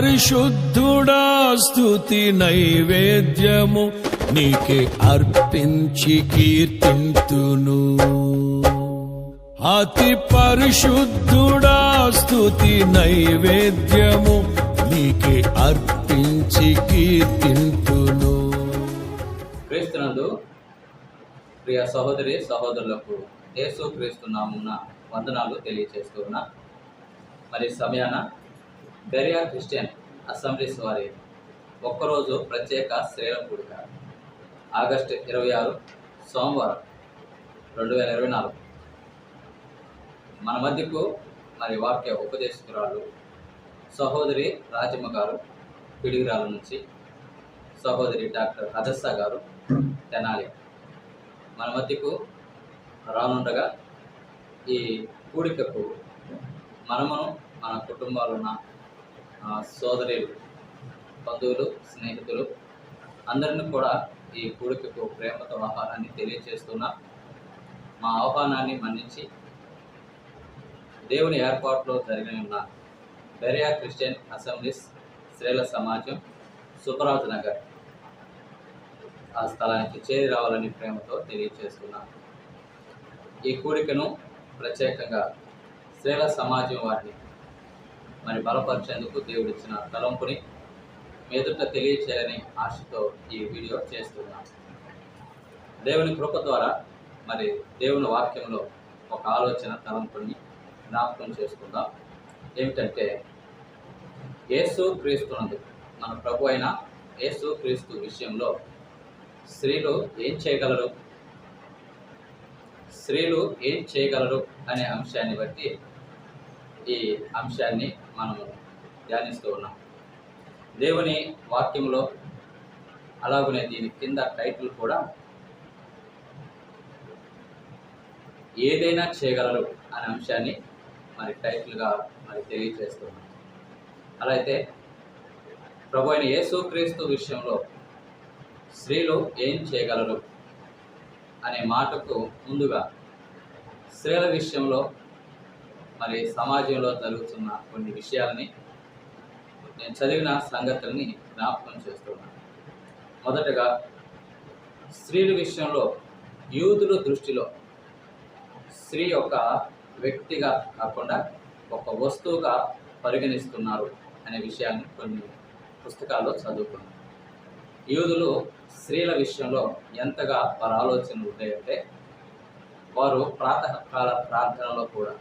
పరిశుద్ధుడా స్థుతి నైవేద్యము నీకే అర్పించి కీర్తింతును. అతి పరిశుద్ధుడా స్థుతి నైవేద్యము నీకే అర్పించి కీర్తింతును. క్రీస్తునందు ప్రియ సహోదరి సహోదరులకు యేసు క్రీస్తు నామున వందనాలు తెలియజేస్తున్నా మరి సమయాన బెరియా క్రిస్టియన్ అసెంబ్లీస్ వారి ఒక్కరోజు ప్రత్యేక శ్రేల కూడిక ఆగస్టు ఇరవై ఆరు సోమవారం రెండు వేల ఇరవై నాలుగు మన మధ్యకు మరి వాక్య ఉపదేశకురాలు సహోదరి రాజమ్మ గారు పిడిగిరాల నుంచి సహోదరి డాక్టర్ హదస్స గారు తెనాలి. మన మధ్యకు రానుండగా ఈ కూడికకు మనమును మన కుటుంబాలు ఉన్న సోదరులు బంధువులు స్నేహితులు అందరిని కూడా ఈ కూడికకు ప్రేమతో ఆహ్వానాన్ని తెలియజేస్తున్నా మా ఆహ్వానాన్ని మన్నించి దేవుని ఏర్పాటులో జరిగిన ఉన్న బెరియా క్రిస్టియన్ అసెంబ్లీస్ స్త్రీల సమాజం సుబ్బరాజు నగర్ ఆ స్థలానికి చేరి రావాలని ప్రేమతో తెలియజేస్తున్నాను ఈ కూడికను ప్రత్యేకంగా స్త్రీల సమాజం వారిని మరి బలపరిచేందుకు దేవుడిచ్చిన తలంపుని మీదుట తెలియచేయాలని ఆశతో ఈ వీడియో చేస్తున్నాం. దేవుని కృప ద్వారా మరి దేవుని వాక్యంలో ఒక ఆలోచన తలంపుని జ్ఞాపకం చేసుకుందాం. ఏమిటంటే యేసు క్రీస్తునందు మన ప్రభు అయిన యేసు క్రీస్తు విషయంలో స్త్రీలు ఏం చేయగలరు? స్త్రీలు ఏం చేయగలరు? అనే అంశాన్ని బట్టి ఈ అంశాన్ని మనము ధ్యానిస్తూ ఉన్నాం. దేవుని వాక్యంలో అలాగనే దీని కింద టైటిల్ కూడా ఏదైనా చేయగలరు అనే అంశాన్ని మరి టైటిల్గా మరి తెలియజేస్తున్నాం అలా అయితే ప్రభు అయిన యేసుక్రీస్తు విషయంలో స్త్రీలు ఏం చేయగలరు అనే మాటకు ముందుగా స్త్రీల విషయంలో మరి సమాజంలో జరుగుతున్న కొన్ని విషయాలని నేను చదివిన సంగతుల్ని జ్ఞాపకం చేస్తున్నాను. మొదటగా స్త్రీల విషయంలో యూదుల దృష్టిలో స్త్రీ ఒక వ్యక్తిగా కాకుండా ఒక వస్తువుగా పరిగణిస్తున్నారు అనే విషయాన్ని కొన్ని పుస్తకాల్లో చదువుకున్నాను. యూదులు స్త్రీల విషయంలో ఎంతగా వారి ఆలోచనలు ఉంటాయంటే వారు ప్రాతకాల ప్రార్థనలో కూడా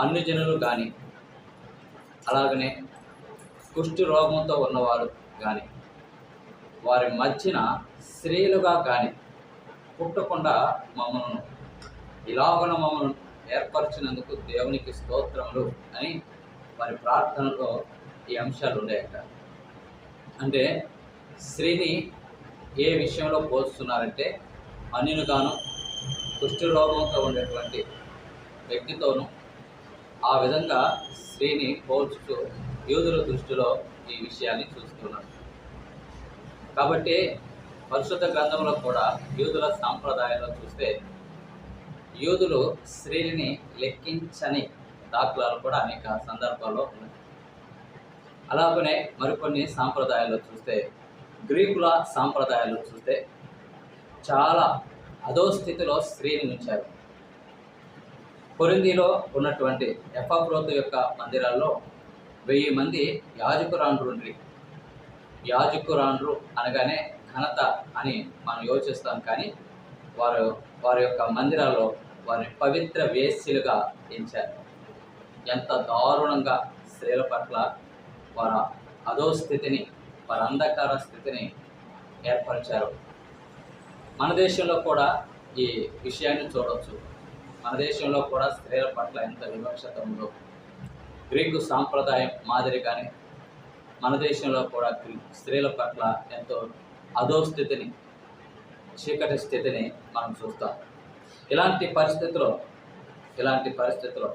అన్ని జనులు కానీ అలాగనే కుష్టి రోగంతో ఉన్నవారు కానీ వారి మధ్యన స్త్రీలుగా కానీ పుట్టకుండా మమ్మల్ని ఇలాగున మమ్మల్ని ఏర్పరిచినందుకు దేవునికి స్తోత్రములు అని వారి ప్రార్థనలో ఈ అంశాలు ఉండేయట అంటే స్త్రీని ఏ విషయంలో పోల్చుతున్నారంటే అన్యునుగాను కుష్టి రోగంతో ఉండేటువంటి వ్యక్తితోనూ ఆ విధంగా స్త్రీని పోల్చుతూ యూదుల దృష్టిలో ఈ విషయాన్ని చూస్తున్నారు కాబట్టి పరిశుద్ధ గ్రంథంలో కూడా యూదుల సాంప్రదాయంలో చూస్తే యూదులు స్త్రీని లెక్కించని దాఖలాలు కూడా అనేక సందర్భాల్లో ఉన్నాయి. అలాగనే మరికొన్ని సాంప్రదాయాల్లో చూస్తే గ్రీకుల సాంప్రదాయాలు చూస్తే చాలా అధోస్థితిలో స్త్రీని ఉంచారు. కొరిందిలో ఉన్నటువంటి ఎఫాప్రోతు యొక్క మందిరాల్లో వెయ్యి మంది యాజకురాండ్రు యాజకురాండ్రు అనగానే ఘనత అని మనం యోచిస్తాం కానీ వారు వారి యొక్క మందిరాల్లో వారిని పవిత్ర వేస్యులుగా ఎంచారు. ఎంత దారుణంగా స్త్రీల పట్ల వారి అధో స్థితిని వారి అంధకార స్థితిని ఏర్పరిచారు. మన దేశంలో కూడా ఈ విషయాన్ని చూడవచ్చు మన దేశంలో కూడా స్త్రీల పట్ల ఎంత వివక్షత ఉందో. గ్రీకు సాంప్రదాయం మాదిరిగానే మన దేశంలో కూడా స్త్రీల పట్ల ఎంతో అధోస్థితిని చీకటి స్థితిని మనం చూస్తాం. ఇలాంటి పరిస్థితిలో ఇలాంటి పరిస్థితిలో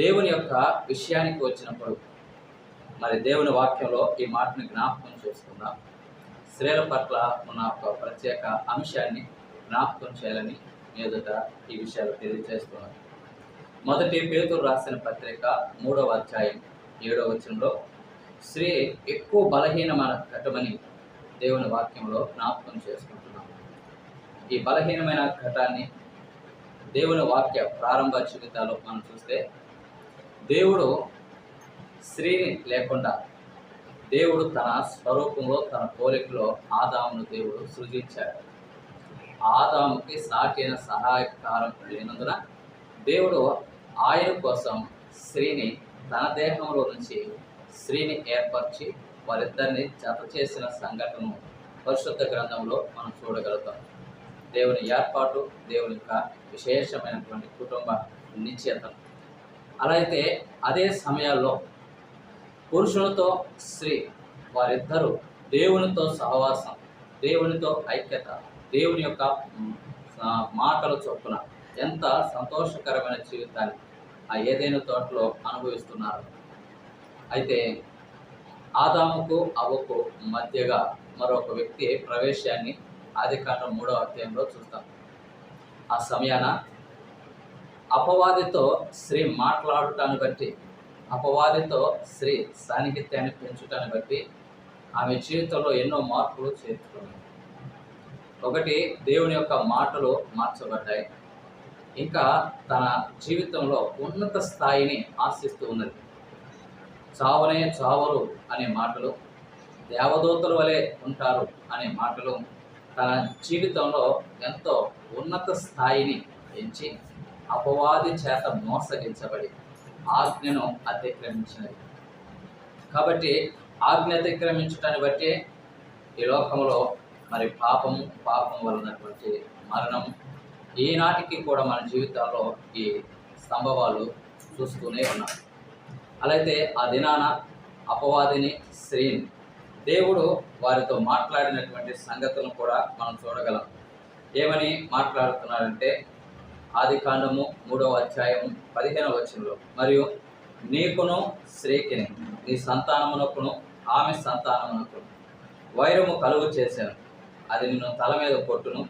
దేవుని యొక్క విషయానికి వచ్చినప్పుడు మరి దేవుని వాక్యంలో ఈ మాటను జ్ఞాపకం చేసుకుందాం. స్త్రీల పట్ల ఉన్న ఒక ప్రత్యేక అంశాన్ని జ్ఞాపకం చేయాలని ఎదుట ఈ విషయాలు తెలియజేస్తున్నాను. మొదటి పేతురు రాసిన పత్రిక మూడవ అధ్యాయం ఏడవ వచనంలో స్త్రీ ఎక్కువ బలహీనమైన ఘటమని దేవుని వాక్యంలో జ్ఞాపకం చేసుకుంటున్నాం ఈ బలహీనమైన ఘటాన్ని దేవుని వాక్య ప్రారంభ జీవితాల్లో మనం చూస్తే దేవుడు స్త్రీని లేకుండా దేవుడు తన స్వరూపంలో తన పోలికలో ఆదామును దేవుడు సృజించాడు. ఆదాముకి సాటి అయిన సహాయకారం లేనందున దేవుడు ఆయన కోసం స్త్రీని తన దేహంలో నుంచి స్త్రీని ఏర్పరిచి వారిద్దరిని జత చేసిన సంఘటనను పరిశుద్ధ గ్రంథంలో మనం చూడగలుగుతాం. దేవుని ఏర్పాటు దేవుని యొక్క విశేషమైనటువంటి కుటుంబ నిశ్చేతం అలా అయితే అదే సమయాల్లో పురుషులతో స్త్రీ వారిద్దరూ దేవునితో సహవాసం దేవునితో ఐక్యత దేవుని యొక్క మాటల చొప్పున ఎంత సంతోషకరమైన జీవితాన్ని ఆ ఏదైనా తోటలో అనుభవిస్తున్నారు. అయితే ఆదాముకు అవ్వకు మధ్యగా మరొక వ్యక్తి ప్రవేశాన్ని ఆదికాండం మూడవ అధ్యాయంలో చూస్తాం. ఆ సమయాన అపవాదితో స్త్రీ మాట్లాడటాన్ని బట్టి అపవాదితో స్త్రీ సాన్నిహిత్యాన్ని పెంచుటాన్ని బట్టి ఆమె జీవితంలో ఎన్నో మార్పులు చేర్చుకున్నాయి ఒకటి దేవుని యొక్క మాటలు మార్చబడ్డాయి. ఇంకా తన జీవితంలో ఉన్నత స్థాయిని ఆశిస్తూ ఉన్నది. చావనే చావరు అనే మాటలు దేవదూతల వలె ఉంటారు అనే మాటలు తన జీవితంలో ఎంతో ఉన్నత స్థాయిని పెంచి అపవాది చేత మోసగించబడి ఆజ్ఞను అతిక్రమించినది. కాబట్టి ఆజ్ఞ అతిక్రమించటాన్ని బట్టి ఈ లోకంలో మరి పాపము పాపం వలనటువంటి మరణం ఈనాటికి కూడా మన జీవితాల్లో ఈ సంభవాలు చూస్తూనే ఉన్నాం. అలాగే ఆ దినాన అపవాదిని శ్రీని దేవుడు వారితో మాట్లాడినటువంటి సంగతులను కూడా మనం చూడగలం. ఏమని మాట్లాడుతున్నారంటే ఆది కాండము మూడవ అధ్యాయం పదిహేనవ వచనంలో మరియు నీకును స్త్రీకిని నీ సంతానమునకును ఆమె సంతానమునకును వైరము కలుగు చేశాను. అది నిన్ను తల మీద కొట్టును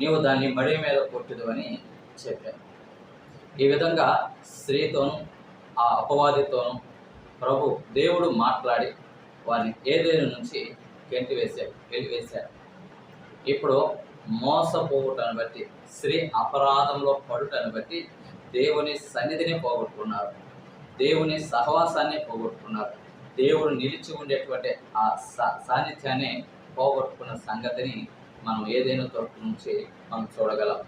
నీవు దాన్ని మడి మీద కొట్టుదు అని చెప్పాను. ఈ విధంగా స్త్రీతోనూ ఆ అపవాదితోనూ ప్రభు దేవుడు మాట్లాడి వారిని ఏదైనా నుంచి గెంటి వేశాడు? వెలివేశాడు ఇప్పుడు మోసపోవటాన్ని బట్టి స్త్రీ అపరాధంలో పడుటను బట్టి దేవుని సన్నిధిని పోగొట్టుకున్నారు. దేవుని సహవాసాన్ని పోగొట్టుకున్నారు. దేవుడు నిలిచి ఉండేటువంటి ఆ సా సాన్నిధ్యాన్ని పోగొట్టుకున్న సంగతిని మనం ఏదైనా తరపు నుంచి మనం చూడగలం.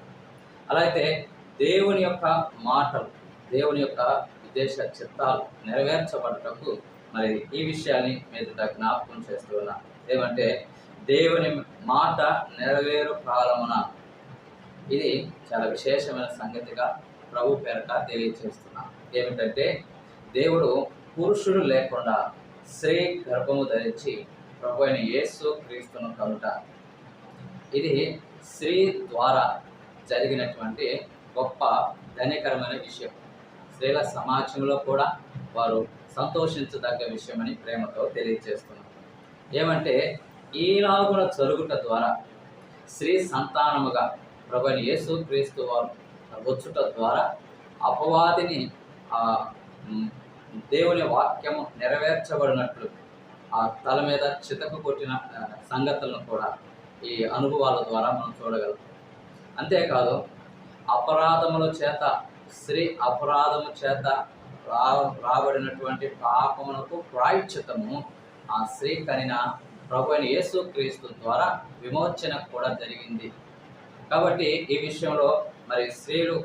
అలాగే దేవుని యొక్క మాటలు దేవుని యొక్క విదేశ చిత్తాలు నెరవేర్చబడటకు మరి ఈ విషయాన్ని మీద జ్ఞాపకం చేస్తూ ఏమంటే దేవుని మాట నెరవేరు కాలమున ఇది చాలా విశేషమైన సంగతిగా ప్రభు పేరట తెలియజేస్తున్నా. ఏమిటంటే దేవుడు పురుషుడు లేకుండా స్త్రీ గర్భము ధరించి ప్రభు అయిన యేసు క్రీస్తును కలుట ఇది స్త్రీ ద్వారా జరిగినటువంటి గొప్ప ధన్యకరమైన విషయం. స్త్రీల సమాజంలో కూడా వారు సంతోషించదగ్గ విషయమని ప్రేమతో తెలియజేస్తున్నారు ఏమంటే ఈలాగున జరుగుట ద్వారా స్త్రీ సంతానముగా ప్రభుని యేసు క్రీస్తు వారు వచ్చుట ద్వారా అపవాదిని ఆ దేవుని వాక్యము నెరవేర్చబడినట్లు ఆ తల మీద చితకు కొట్టిన సంగతులను కూడా ఈ అనుభవాల ద్వారా మనం చూడగలం అంతేకాదు అపరాధముల చేత స్త్రీ అపరాధము చేత రా రాబడినటువంటి పాపమునకు ప్రాయుచితము ఆ స్త్రీ కనిన ప్రభు అయిన యేసు క్రీస్తు ద్వారా విమోచన కూడా జరిగింది. కాబట్టి ఈ విషయంలో మరి స్త్రీలు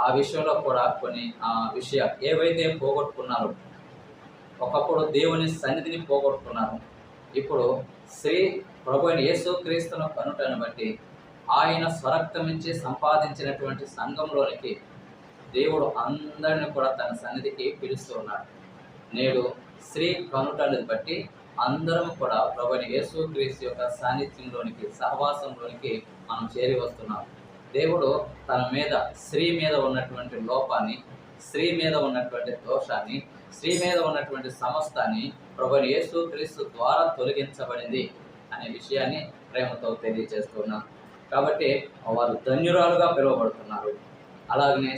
ఆ విషయంలో కూడా కొన్ని ఆ విషయాలు ఏవైతే పోగొట్టుకున్నారో ఒకప్పుడు దేవుని సన్నిధిని పోగొట్టుకున్నారు. ఇప్పుడు శ్రీ ప్రభు అయిన యేసు క్రీస్తును కనుటను బట్టి ఆయన స్వరక్తమించి సంపాదించినటువంటి సంఘంలోనికి దేవుడు అందరిని కూడా తన సన్నిధికి పిలుస్తూ ఉన్నాడు. నేడు స్త్రీ కనుటను బట్టి అందరం కూడా ప్రభుని యేసు క్రీస్తు యొక్క సాన్నిధ్యంలోనికి సహవాసంలోనికి మనం చేరి వస్తున్నాం. దేవుడు తన మీద స్త్రీ మీద ఉన్నటువంటి లోపాన్ని స్త్రీ మీద ఉన్నటువంటి దోషాన్ని స్త్రీ మీద ఉన్నటువంటి సమస్తాన్ని ప్రభు యేసు క్రీస్తు ద్వారా తొలగించబడింది అనే విషయాన్ని ప్రేమతో తెలియజేస్తున్నాం. కాబట్టి వారు ధన్యురాలుగా పిలువబడుతున్నారు. అలాగనే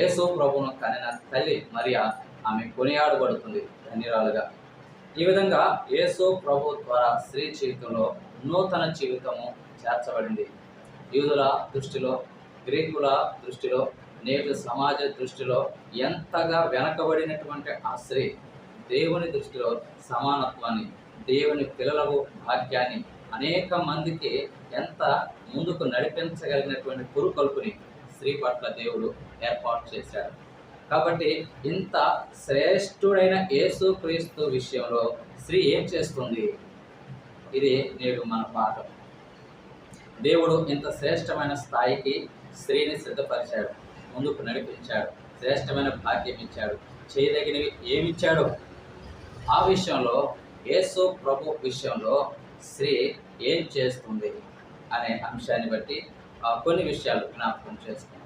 యేసు ప్రభును కనిన తల్లి మరియా ఆమె కొనియాడబడుతుంది ధన్యురాలుగా. ఈ విధంగా యేసు ప్రభు ద్వారా స్త్రీ జీవితంలో నూతన జీవితము చేర్చబడింది. యూదుల దృష్టిలో గ్రీకుల దృష్టిలో నేటి సమాజ దృష్టిలో ఎంతగా వెనకబడినటువంటి ఆ స్త్రీ దేవుని దృష్టిలో సమానత్వాన్ని దేవుని పిల్లలకు భాగ్యాన్ని అనేక మందికి ఎంత ముందుకు నడిపించగలిగినటువంటి పురుకొల్పుని స్త్రీ పట్ల దేవుడు ఏర్పాటు చేశాడు. కాబట్టి ఇంత శ్రేష్ఠుడైన యేసు క్రీస్తు విషయంలో స్త్రీ ఏం చేస్తుంది? ఇది నేడు మన పాఠం. దేవుడు ఇంత శ్రేష్టమైన స్థాయికి స్త్రీని సిద్ధపరిచాడు. ముందుకు నడిపించాడు. శ్రేష్టమైన భాగ్యం ఇచ్చాడు. చేయదగినవి ఏమిచ్చాడు? ఆ విషయంలో యేసు ప్రభు విషయంలో స్త్రీ ఏం చేస్తుంది అనే అంశాన్ని బట్టి ఆ, కొన్ని విషయాలు జ్ఞాపకం చేసుకున్నాం.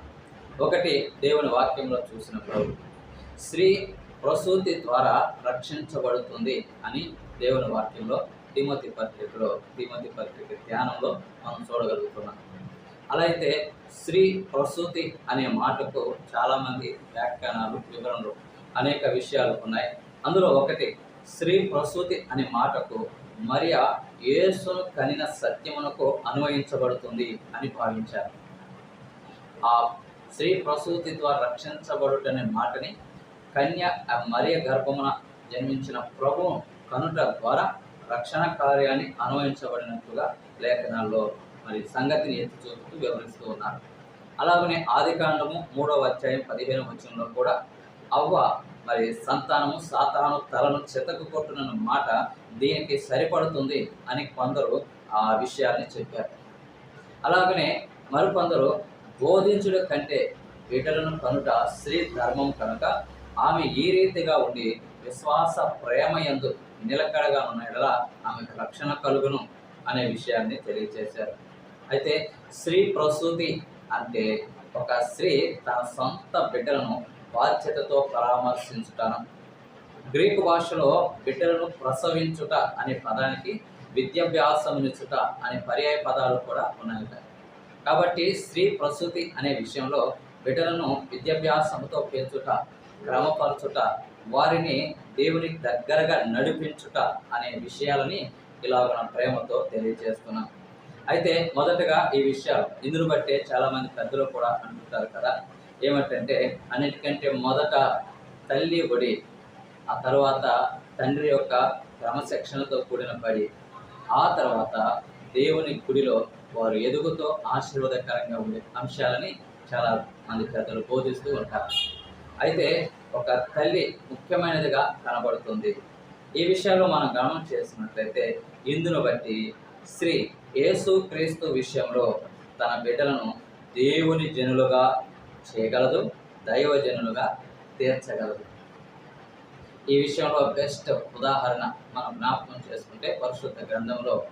ఒకటి దేవుని వాక్యంలో చూసినప్పుడు స్త్రీ ప్రసూతి ద్వారా రక్షించబడుతుంది అని దేవుని వాక్యంలో తిమతి పత్రికలో తిమతి పత్రిక ధ్యానంలో మనం చూడగలుగుతున్నాం. అలా అయితే స్త్రీ ప్రసూతి అనే మాటకు చాలామంది వ్యాఖ్యానాలు వివరణలు అనేక విషయాలు ఉన్నాయి. అందులో ఒకటి స్త్రీ ప్రసూతి అనే మాటకు మరియా యేసును కనిన సత్యమునకు అన్వయించబడుతుంది అని భావించారు. ఆ స్త్రీ ప్రసూతి ద్వారా రక్షించబడుటనే మాటని కన్య మరియ గర్భమున జన్మించిన ప్రభు కనుట ద్వారా రక్షణ కార్యాన్ని అన్వయించబడినట్లుగా లేఖనాల్లో మరి సంగతిని ఎత్తి చూపుతూ వివరిస్తూ ఉన్నారు. అలాగనే ఆదికాండము మూడవ అధ్యాయం పదిహేను వచ్చంలో కూడా అవ్వ మరి సంతానము సాతాను తలను చెతకు కొట్టునన్న మాట దీనికి సరిపడుతుంది అని కొందరు ఆ విషయాన్ని చెప్పారు. అలాగనే మరికొందరు బోధించుడు కంటే బిడ్డలను కనుట స్త్రీ ధర్మం కనుక ఆమె ఈ రీతిగా ఉండి విశ్వాస ప్రేమ యందు నిలకడగా ఉన్న ఎడల ఆమెకు రక్షణ కలుగును అనే విషయాన్ని తెలియజేశారు. అయితే స్త్రీ ప్రసూతి అంటే ఒక స్త్రీ తన సొంత బిడ్డలను బాధ్యతతో పరామర్శించుటను గ్రీకు భాషలో బిడ్డలను ప్రసవించుట అనే పదానికి విద్యాభ్యాసమునిచుట అనే పర్యాయ పదాలు కూడా ఉన్నాయట. కాబట్టి స్త్రీ ప్రసూతి అనే విషయంలో బిడ్డలను విద్యాభ్యాసంతో పెంచుట క్రమపరచుట వారిని దేవునికి దగ్గరగా నడిపించుట అనే విషయాలని ఇలాగ ప్రేమతో తెలియజేస్తున్నాం అయితే మొదటగా ఈ విషయాలు ఇందును బట్టే చాలా మంది పెద్దలు కూడా అనుకుంటారు కదా. ఏమిటంటే అన్నిటికంటే మొదట తల్లి ఒడి ఆ తర్వాత తండ్రి యొక్క క్రమశిక్షణతో కూడిన బడి ఆ తర్వాత దేవుని గుడిలో వారు ఎదుగుతో ఆశీర్వాదకరంగా ఉండే అంశాలని చాలా మంది పెద్దలు బోధిస్తూ ఉంటారు. అయితే ఒక తల్లి ముఖ్యమైనదిగా కనబడుతుంది. ఈ విషయాల్లో మనం గమనం చేసినట్లయితే ఇందును బట్టి శ్రీ యేసు క్రీస్తు విషయంలో తన బిడ్డలను దేవుని జనులుగా చేయగలదు దైవ జనులుగా తీర్చగలదు. ఈ విషయంలో బెస్ట్ ఉదాహరణ మనం జ్ఞాపకం చేసుకుంటే పరిశుద్ధ గ్రంథంలో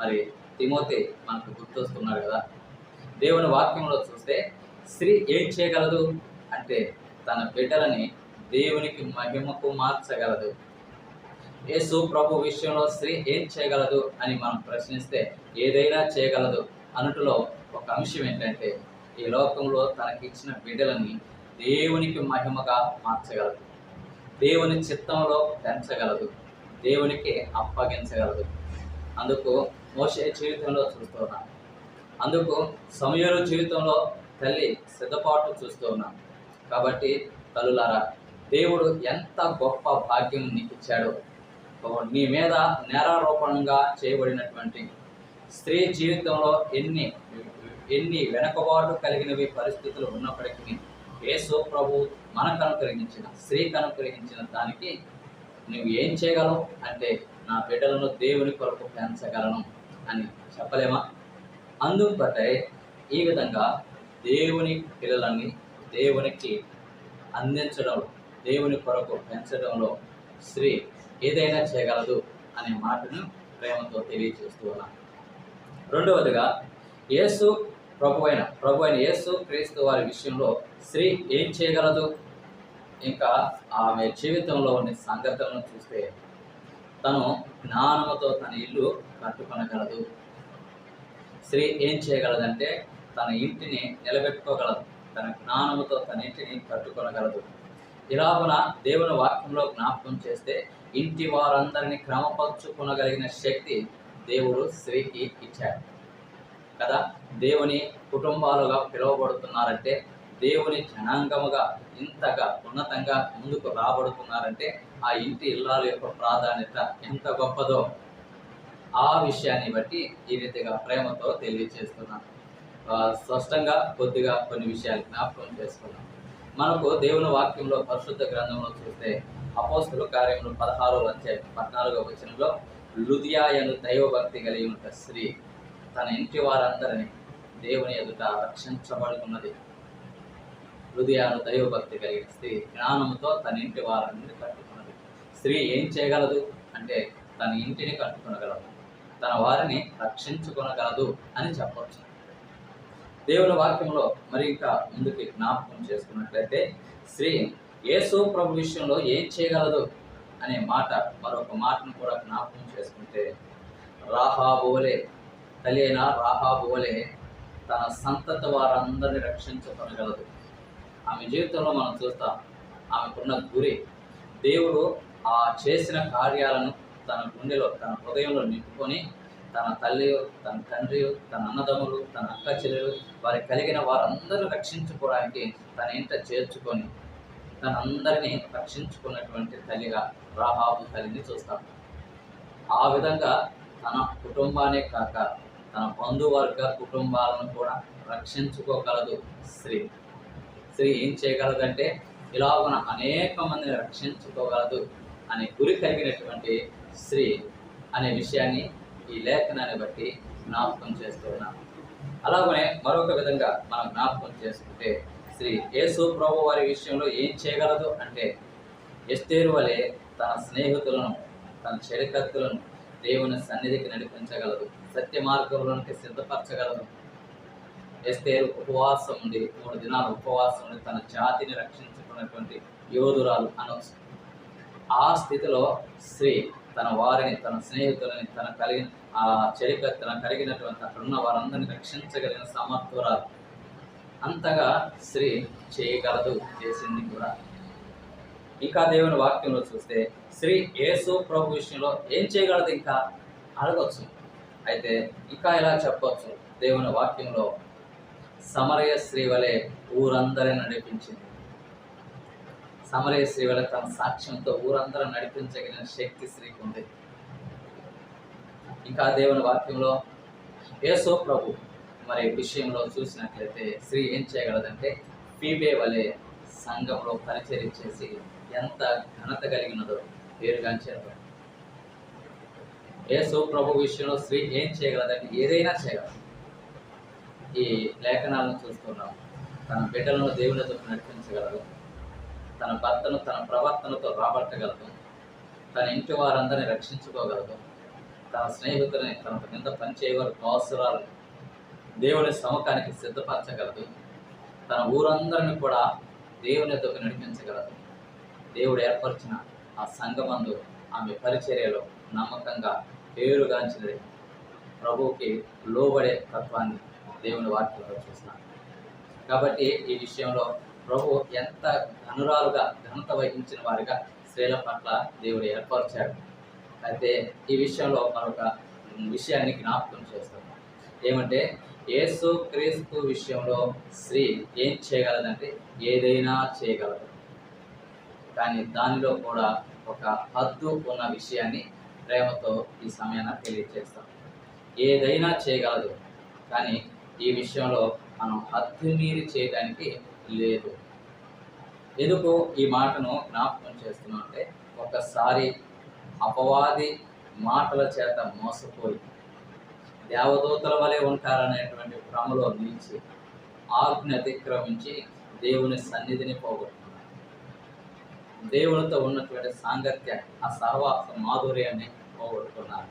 మరి తిమోతి మనకు గుర్తొస్తున్నారు కదా. దేవుని వాక్యంలో చూస్తే స్త్రీ ఏం చేయగలదు? అంటే తన బిడ్డలని దేవునికి మహిమకు మార్చగలదు. యేసు ప్రభు విషయంలో స్త్రీ ఏం చేయగలదు అని మనం ప్రశ్నిస్తే ఏదైనా చేయగలదు అనుటలో ఒక అంశం ఏంటంటే ఈ లోకంలో తనకిచ్చిన బిడ్డలని దేవునికి మహిమగా మార్చగలదు. దేవుని చిత్తంలో పెంచగలదు. దేవునికి అప్పగించగలదు. అందుకు మోసే జీవితంలో చూస్తున్నాం అందుకు సమయంలో జీవితంలో తల్లి సిద్ధపాటు చూస్తూ ఉన్నాం. కాబట్టి తల్లులారా దేవుడు ఎంత గొప్ప భాగ్యం నీకు ఇచ్చాడో నీ మీద నేరారోపణంగా చేయబడినటువంటి స్త్రీ జీవితంలో ఎన్ని ఎన్ని వెనకబాటు కలిగినవి పరిస్థితులు ఉన్నప్పటికీ యేసు ప్రభు మనకు అనుగ్రహించిన స్త్రీకి అనుగ్రహించిన దానికి నువ్వు ఏం చేయగలవు? అంటే నా బిడ్డలను దేవుని కొరకు పెంచగలను అని చెప్పలేమా? అందుబట్టే ఈ విధంగా దేవుని పిల్లలని దేవునికి అందించడం దేవుని కొరకు పెంచడంలో స్త్రీ ఏదైనా చేయగలదు అనే మాటను ప్రేమతో తెలియజేస్తూ ఉన్నాను రెండవదిగా యేసు ప్రభు అయిన ప్రభు అయిన యేసు క్రీస్తు వారి విషయంలో స్త్రీ ఏం చేయగలదు? ఇంకా ఆమె జీవితంలో ఉన్న సంగతులను చూస్తే తను జ్ఞానముతో తన ఇల్లు కట్టుకొనగలదు. స్త్రీ ఏం చేయగలదంటే తన ఇంటిని నిలబెట్టుకోగలదు. తన జ్ఞానముతో తన ఇంటిని కట్టుకొనగలదు. ఇలాగున దేవుని వాక్యంలో జ్ఞాపకం చేస్తే ఇంటి వారందరినీ క్రమపరుచుకునగలిగిన శక్తి దేవుడు స్త్రీకి ఇచ్చాడు. కదా? దేవుని కుటుంబాలుగా పిలువబడుతున్నారంటే దేవుని జనాంగముగా ఇంతగా ఉన్నతంగా ముందుకు రాబడుతున్నారంటే ఆ ఇంటి ఇల్లాల యొక్క ప్రాధాన్యత ఎంత గొప్పదో ఆ విషయాన్ని బట్టి ఈ రీతిగా ప్రేమతో తెలియజేస్తున్నాను స్పష్టంగా కొద్దిగా కొన్ని విషయాలు జ్ఞాపకం చేసుకున్నాం మనకు దేవుని వాక్యంలో పరిశుద్ధ గ్రంథంలో చూస్తే అపోస్తుల కార్యములు పదహారో అధ్యాయం పద్నాలుగో వచనంలో లుదియాయను దైవభక్తి కలిగి ఉన్న స్త్రీ తన ఇంటి వారందరినీ దేవుని ఎదుట రక్షించబడుతున్నది. హృదయాను దైవభక్తి కలిగిన స్త్రీ జ్ఞానముతో తన ఇంటి వారిని కట్టుకున్నది. స్త్రీ ఏం చేయగలదు? అంటే తన ఇంటిని కట్టుకొనగలదు. తన వారిని రక్షించుకొనగలదు అని చెప్పవచ్చు దేవుని వాక్యంలో మరి ఇంకా ముందుకి జ్ఞాపకం చేసుకున్నట్లయితే స్త్రీ యేసు ప్రభు విషయంలో ఏం చేయగలదు అనే మాట మరొక మాటను కూడా జ్ఞాపకం చేసుకుంటే రాహాబోలే తల్లి అయిన రాహాబోలే తన సంతత వారందరిని రక్షించగలదు ఆమె జీవితంలో మనం చూస్తాం ఆమెకున్న గురి దేవుడు ఆ చేసిన కార్యాలను తన గుండెలో తన హృదయంలో నింపుకొని తన తల్లి తన తండ్రి తన అన్నదమ్ములు తన అక్క చెల్లెలు వారి కలిగిన వారందరూ రక్షించుకోవడానికి తన ఇంట చేర్చుకొని తనందరినీ రక్షించుకున్నటువంటి తల్లిగా రాహాబు తల్లిని చూస్తాం. ఆ విధంగా తన కుటుంబానే కాక తన బంధువర్గ కుటుంబాలను కూడా రక్షించుకోగలదు స్త్రీ. స్త్రీ ఏం చేయగలదంటే ఇలాగున అనేక మందిని రక్షించుకోగలదు అనే గురి కలిగినటువంటి స్త్రీ అనే విషయాన్ని ఈ లేఖనాన్ని బట్టి జ్ఞాపకం చేస్తూ ఉన్నాం. అలాగనే మరొక విధంగా మనం జ్ఞాపకం చేసుకుంటే స్త్రీ యేసు ప్రభు వారి విషయంలో ఏం చేయగలదు అంటే ఎస్తేరు వలె తన స్నేహితులను తన చెరికత్తులను దేవుని సన్నిధికి నడిపించగలదు. సత్య మార్గంలోనికి సిద్ధపరచగలదు. ఎస్తేరు ఉపవాసం ఉండి మూడు దినాలు ఉపవాసం ఉండి తన జాతిని రక్షించుకున్నటువంటి యోధురాలు అనొచ్చు. ఆ స్థితిలో స్త్రీ తన వారిని తన స్నేహితులని తన కలిగిన ఆ చెరిక తన కలిగినటువంటి అక్కడ ఉన్న వారందరిని రక్షించగలిగిన సమర్థురాలు అంతగా స్త్రీ చేయగలదు చేసింది కూడా. ఇంకా దేవుని వాక్యంలో చూస్తే స్త్రీ యేసు ప్రభు విషయంలో ఏం చేయగలదు ఇంకా? అడగచ్చు. అయితే ఇంకా ఇలా చెప్పవచ్చు దేవుని వాక్యంలో సమరయ స్త్రీ వలె ఊరందరిని నడిపించింది. సమరయ స్త్రీ వలె తన సాక్ష్యంతో ఊరందరూ నడిపించగలిగిన శక్తి స్త్రీకి ఉంది. ఇంకా దేవుని వాక్యంలో యేసు ప్రభు మరి విషయంలో చూసినట్లయితే స్త్రీ ఏం చేయగలదంటే ఫీబే వలె సంఘంలో పరిచయం చేసి ఎంత ఘనత కలిగినదో పేరుగాంచారు యేసు ప్రభు విషయంలో స్త్రీ ఏం చేయగలదంటే ఏదైనా చేయగలదు ఈ లేఖనాలను చూస్తున్నాం. తన బిడ్డలను దేవునితో నడిపించగలదు తన భర్తను తన ప్రవర్తనతో రాబట్టగలదు తన ఇంటి వారందరిని రక్షించుకోగలదు తన స్నేహితులని తన కింద పనిచేయవారు అవసరాలు దేవుని సమకానికి సిద్ధపరచగలదు. తన ఊరందరిని కూడా దేవుని ఎద్దకు నడిపించగలదు. దేవుడు ఏర్పరిచిన ఆ సంఘమందు ఆమె పరిచర్యలో నమ్మకంగా పేరుగాంచినది. ప్రభువుకి లోబడే తత్వాన్ని దేవుని వాక్యంలో చూస్తున్నాం. కాబట్టి ఈ విషయంలో ప్రభు ఎంత ఘనురాలుగా ఘనత వహించిన వారిగా స్త్రీల పట్ల దేవుడు ఏర్పరిచాడు. అయితే ఈ విషయంలో మరొక విషయాన్ని జ్ఞాపకం చేస్తాం. ఏమంటే యేసు క్రీస్తు విషయంలో స్త్రీ ఏం చేయగలదంటే ఏదైనా చేయగలదు. కానీ దానిలో కూడా ఒక హద్దు ఉన్న విషయాన్ని ప్రేమతో ఈ సమయాన్ని తెలియజేస్తాం ఏదైనా చేయగలదు. కానీ ఈ విషయంలో మనం హద్దు మీరి చేయడానికి లేదు. ఎందుకు ఈ మాటను జ్ఞాపకం చేస్తున్నాం అంటే ఒకసారి అపవాది మాటల చేత మోసపోయి దేవదూతల వలె ఉంటారనేటువంటి భ్రమలో నిలిచి ఆజ్ఞ అతిక్రమించి దేవుని సన్నిధిని పోగొట్టుకున్నారు. దేవునితో ఉన్నటువంటి సాంగత్య ఆ సహవాస మాధుర్యాన్ని పోగొట్టుకున్నారు.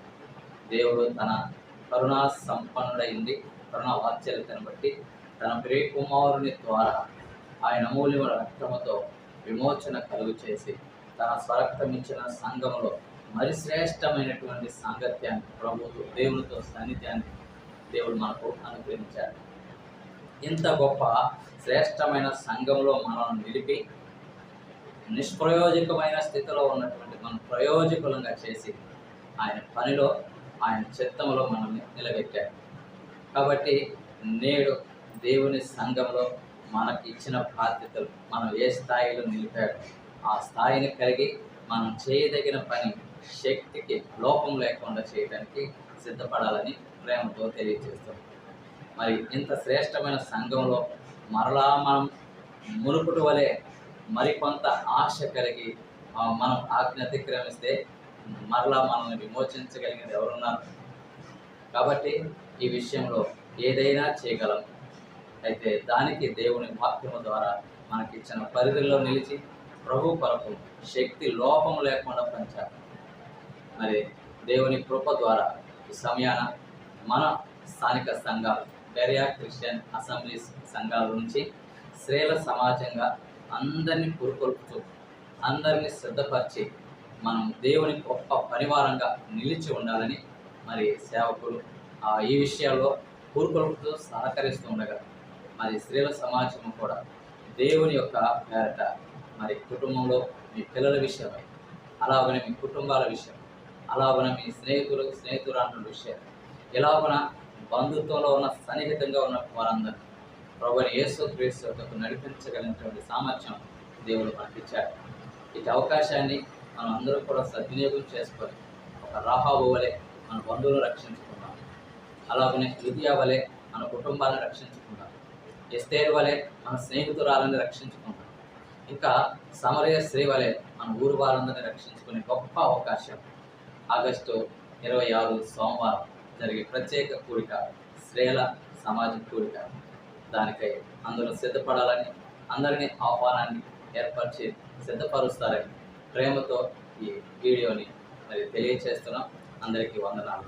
దేవుడు తన కరుణా సంపన్నుడైంది. కరుణా వాత్సల్యతను బట్టి తన ప్రియ కుమారుని ద్వారా ఆయన అమూల్యమైన రక్తముతో విమోచన కలుగు చేసి తన స్వరక్తమిచ్చిన సంఘంలో మరి శ్రేష్టమైనటువంటి సాంగత్యాన్ని ప్రభుత్వ దేవునితో సాన్నిధ్యాన్ని దేవుడు మనకు అనుగ్రహించాడు. ఇంత గొప్ప శ్రేష్టమైన సంఘంలో మనల్ని నిలిపి నిష్ప్రయోజకమైన స్థితిలో ఉన్నటువంటి మనం ప్రయోజకులంగా చేసి ఆయన పనిలో ఆయన చిత్తంలో మనల్ని నిలబెట్టాడు. కాబట్టి నేడు దేవుని సంఘంలో మనకి ఇచ్చిన బాధ్యతలు మనం ఏ స్థాయిలో నిలిపాడు ఆ స్థాయిని కలిగి మనం చేయదగిన పని శక్తికి లోపం లేకుండా చేయడానికి సిద్ధపడాలని ప్రేమతో తెలియజేస్తాం మరి ఇంత శ్రేష్టమైన సంఘంలో మరలా మనం మునుపుటి వలె మరికొంత ఆశ కలిగి మనం ఆజ్ఞ అతిక్రమిస్తే మరలా మనల్ని విమోచించగలిగినది ఎవరున్నారు? కాబట్టి ఈ విషయంలో ఏదైనా చేయగలం. అయితే దానికి దేవుని వాక్యము ద్వారా మనకిచ్చిన పరిధిలో నిలిచి ప్రభు కొరకు శక్తి లోపం లేకుండా పంచాలి మరి దేవుని కృప ద్వారా ఈ సమయాన మన స్థానిక సంఘాలు బెరియా క్రిస్టియన్ అసెంబ్లీస్ సంఘాల నుంచి శ్రేల సమాజంగా అందరినీ పురుకొల్పుతూ అందరినీ సిద్ధపరిచి మనం దేవుని గొప్ప పరివారంగా నిలిచి ఉండాలని మరి సేవకులు ఆ, ఈ విషయాల్లో పూర్కొల్పుతూ సహకరిస్తూ ఉండగా మరి స్త్రీల సమాజం కూడా దేవుని యొక్క పేరట మరి కుటుంబంలో మీ పిల్లల విషయమై అలాగనే మీ కుటుంబాల విషయం అలాగన మీ స్నేహితులు స్నేహితురాండ్రుల విషయం. ఇలాగన బంధుత్వంలో ఉన్న సన్నిహితంగా ఉన్న వారందరూ ప్రభుని యేసు క్రీస్తు నడిపించగలిగినటువంటి సామర్థ్యం దేవుడు మనకిచ్చాడు. ఇటు అవకాశాన్ని మనం అందరూ కూడా సద్వినియోగం చేసుకొని ఒక రాహాబు వలె మన బంధువులను రక్షించుకుందాం. అలాగనే లుదియా వలె మన కుటుంబాలను రక్షించుకుంటాం ఎస్తేర్ వలె మన స్నేహితురాలని రక్షించుకుంటాం ఇంకా సమరయ స్త్రీ వలె మన ఊరు వారందరిని రక్షించుకునే గొప్ప అవకాశం ఆగస్టు ఇరవై ఆరు సోమవారం జరిగే ప్రత్యేక కూడిక స్త్రీల సమాజ కూడిక. దానికై అందరూ సిద్ధపడాలని అందరినీ ఆహ్వానాన్ని ఏర్పరిచి సిద్ధపరుస్తారని ప్రేమతో ఈ వీడియోని మరి తెలియచేస్తున్నాం. అందరికీ వందనాలు.